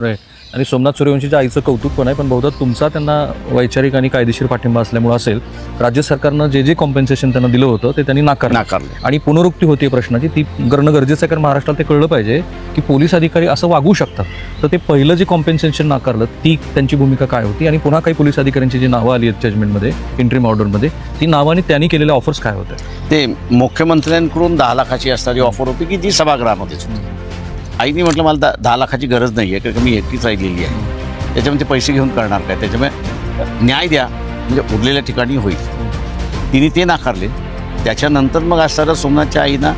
Right. आणि सोमनाथ सूर्यवंशीच्या आईचं कौतुक पण आहे पण बहुधा तुमचा त्यांना वैचारिक आणि कायदेशीर पाठिंबा असल्यामुळे असेल राज्य सरकारनं जे जे कॉम्पेन्सेशन त्यांना दिलं होतं ते त्यांनी नाकारलं. नाकारले. आणि पुनरुक्ती होती प्रश्नाची ती करणं गरजेचं आहे कारण महाराष्ट्राला ते कळलं पाहिजे की पोलीस अधिकारी असं वागू शकतात. तर ते पहिलं जे कॉम्पेन्सेशन नाकारलं ती त्यांची भूमिका काय होती? आणि पुन्हा काही पोलीस अधिकाऱ्यांची जी नावं आली आहेत जजमेंटमध्ये इंट्रीम ऑर्डरमध्ये ती नावं आणि त्यांनी केलेल्या ऑफर्स काय होत्या? ते मुख्यमंत्र्यांकडून दहा लाखाची असणारी ऑफर होती की जी सभागृहामध्येच होती? आईने म्हटलं मला दा- दहा लाखाची गरज नाही आहे कारण मी एकटीच राहिलेली आहे. त्याच्यामध्ये पैसे घेऊन करणार काय? त्याच्यामुळे न्याय द्या. म्हणजे उरलेल्या ठिकाणी होईल. तिने ते नाकारले. त्याच्यानंतर मग असणारं सोमनाथच्या आईना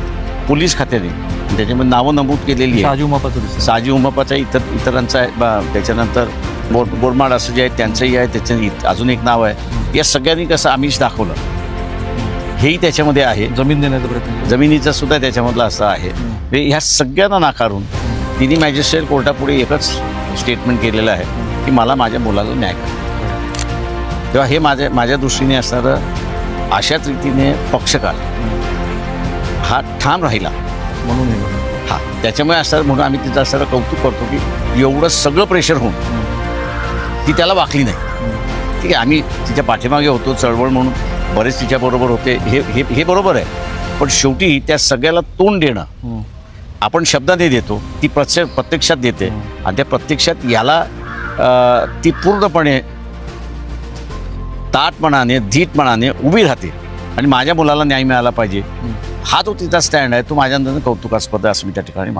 पोलीस खात्याने त्याच्यामध्ये नावं नमूद केलेली आहे शहाजी उमापाचं साजी उमापाचा इतर इतरांचा आहे बा- त्याच्यानंतर बोर बोरमाड असं जे आहे त्यांचंही आहे त्याच्या इत- अजून एक नाव आहे. या सगळ्यांनी कसं आमिष दाखवलं? हेही त्याच्यामध्ये आहे. जमीन देण्याचा प्रयत्न. जमिनीचं सुद्धा त्याच्यामधलं असं आहे. म्हणजे ह्या सगळ्यांना नाकारून तिने मॅजिस्ट्रेट कोर्टापुढे एकच स्टेटमेंट केलेलं आहे की मला माझ्या मुलाला न्याय करा. तेव्हा हे माझ्या माझ्या दृष्टीने असणारं अशाच रीतीने पक्षकार हा ठाम राहिला. म्हणून हे त्याच्यामुळे असं म्हणून आम्ही तिचं असं कौतुक करतो की एवढं सगळं प्रेशर होऊन ती त्याला वाकली नाही. ठीक आहे आम्ही तिच्या पाठीमागे होतो चळवळ म्हणून बरेच तिच्याबरोबर होते हे हे बरोबर आहे. पण शेवटी त्या सगळ्याला तोंड देणं. आपण शब्दाने देतो ती प्रत्य प्रत्यक्षात देते. आणि त्या प्रत्यक्षात याला ती पूर्णपणे ताटपणाने धीटपणाने उभी राहते. आणि माझ्या मुलाला न्याय मिळाला पाहिजे. हा जो तिचा स्टँड आहे तो माझ्या कौतुकास्पद आहे असं मी त्या ठिकाणी